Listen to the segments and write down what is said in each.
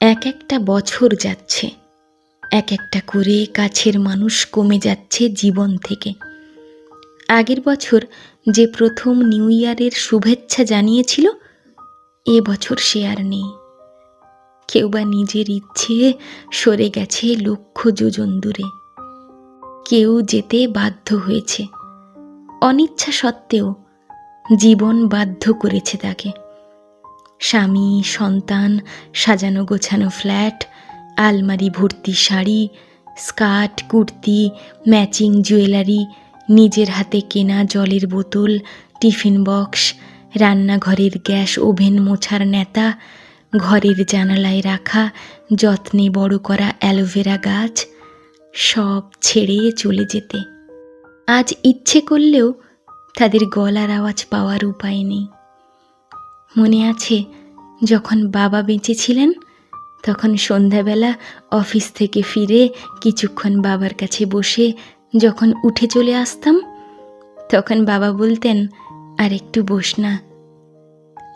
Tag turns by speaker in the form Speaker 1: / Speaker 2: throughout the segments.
Speaker 1: এক একটা বছর যাচ্ছে। এক একটা করে কাছের মানুষ কমে যাচ্ছে জীবন থেকে। আগের বছর যে প্রথম নিউ ইয়ারের শুভেচ্ছা জানিয়েছিল, এ বছর সে আর নেই। কেউ বা নিজের ইচ্ছে সরে গেছে লক্ষ যোজন দূরে। কেউ যেতে বাধ্য হয়েছে। অনিচ্ছা সত্ত্বেও জীবন বাধ্য করেছে তাকে। স্বামী, সন্তান, সাজানো গোছানো ফ্ল্যাট, আলমারি, ভর্তি sari, skirt, kurti, matching, jewellery, নিজের হাতে কেনা জলের বোতল, টিফিন বক্স, রান্নাঘরের গ্যাস ওভেন মোছার নেতা, ঘরের জানালায় রাখা, যত্নে বড় করা অ্যালোভেরা গাছ, সব ছেড়ে চলে যেতে। আজ ইচ্ছে করলেও তাদের গলার আওয়াজ পাওয়ার উপায় নেই। মনে আছে, যখন বাবা বেঁচে ছিলেন, তখন সন্ধ্যাবেলা অফিস থেকে ফিরে কিছুক্ষণ বাবার কাছে বসে যখন উঠে চলে আসতাম, তখন বাবা বলতেন, আর একটু বস না।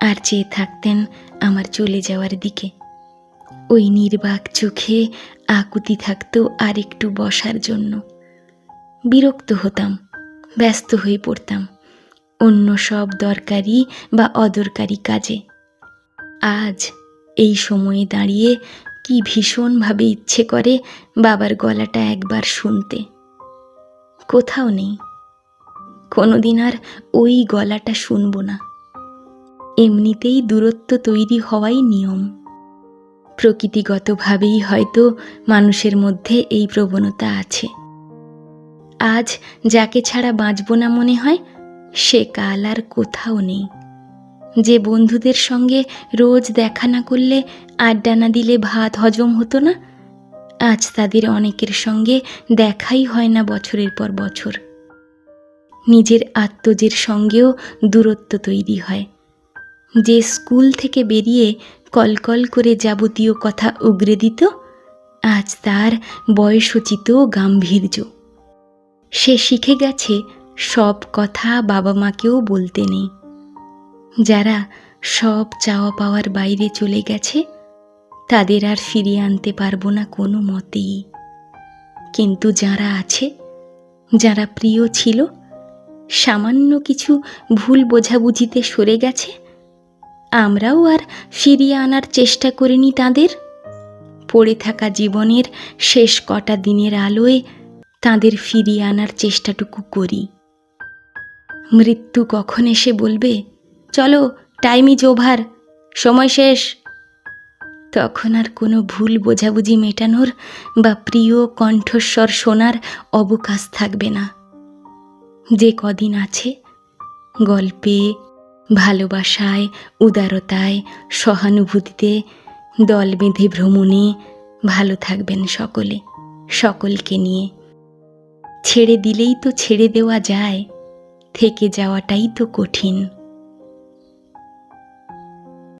Speaker 1: আর চেয়ে থাকতেন আমার চলে যাওয়ার দিকে। ওই নির্বাক চোখে আকুতি থাকত আর একটু বসার জন্য। বিরক্ত হতাম, ব্যস্ত হয়ে পড়তাম। অন্য সব দরকারি বা অদরকারি কাজে। আজ এই সময়ে দাঁড়িয়ে কি ভীষণভাবে ইচ্ছে করে বাবার গলাটা একবার শুনতে। কোথাও নেই। কোনোদিন আর ওই গলাটা শুনব না। এমনিতেই দূরত্ব তৈরি হওয়াই নিয়ম। প্রকৃতিগতভাবেই হয়তো মানুষের মধ্যে এই প্রবণতা আছে। আজ যাকে ছাড়া বাঁচব না মনে হয় সে কাল আর কোথাও নেই। যে বন্ধুদের সঙ্গে রোজ দেখা না করলে আড্ডা না দিলে ভাত হজম হতো না, আজ তাদের অনেকের সঙ্গে দেখাই হয় না বছরের পর বছর। নিজের আত্মজের সঙ্গেও দূরত্ব তৈরি হয়। যে স্কুল থেকে বেরিয়ে কলকল করে যাবতীয় কথা উগরে দিত আজ তার বয়সোচিত গাম্ভীর্য। সে শিখে গেছে সব কথা বাবা মাকেও বলতে নেই। যারা সব চাওয়া পাওয়ার বাইরে চলে গেছে, তাদের আর ফিরিয়ে আনতে পারব না কোনো মতেই। কিন্তু যারা আছে, যারা প্রিয় ছিল, সামান্য কিছু ভুল বোঝাবুঝিতে সরে গেছে, আমরাও আর ফিরিয়ে আনার চেষ্টা করিনি তাদের। পড়ে থাকা জীবনের শেষ কটা দিনের আলোয় তাদের ফিরিয়ে আনার চেষ্টাটুকু করি। মৃত্যু কখন এসে বলবে? চলো টাইম ইজ ওভার সময় শেষ। তখন আর কোনো ভুল বোঝাবুঝি মেটানোর বা প্রিয় কণ্ঠস্বর শোনার অবকাশ থাকবে না। যে কদিন আছে, গল্পে, ভালোবাসায়, উদারতায়, সহানুভূতিতে, দল বেঁধে ভ্রমণে ভালো থাকবেন সকলে, সকলকে নিয়ে। ছেড়ে দিলেই তো ছেড়ে দেওয়া যায়। থেকে যাওয়াটাই তো কঠিন।